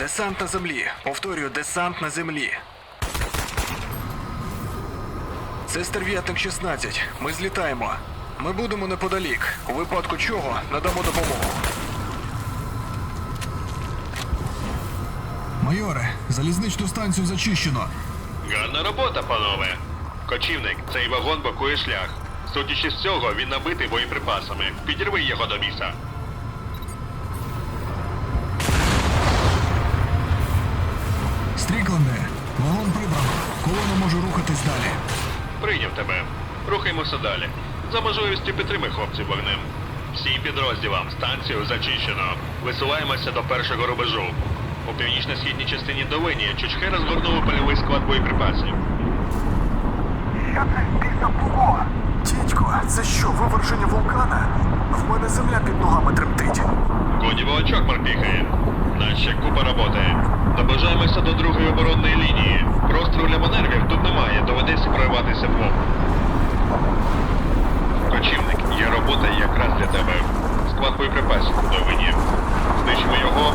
Десант на землі. Повторюю, десант на землі. Це стерв'ятник 16. Ми злітаємо. Ми будемо неподалік. У випадку чого надамо допомогу. Майоре, залізничну станцію зачищено. Гарна робота, панове. Кочівник, цей вагон блокує шлях. Судячи з цього, він набитий боєприпасами. Підірви його до біса. Стрікленде, вагон прибрано. Колона може рухатись далі. Прийняв тебе. Рухаємося далі. За можливістю підтримай хлопців вогнем. Всім підрозділам станцію зачищено. Висуваємося до першого рубежу. У північно-східній частині долині чучхи розгорнули польовий склад боєприпасів. Що це в було? Дідько, це що, виверження вулкана? В мене земля під ногами тремтить. Годі волочок морпіхає. Наче купа роботи. Наближаємося до другої оборонної лінії. Простору для манервів тут немає, доведеться прориватися вдвох. Кочівник, є робота якраз для тебе. Склад боєприпасів новині. Знищимо його,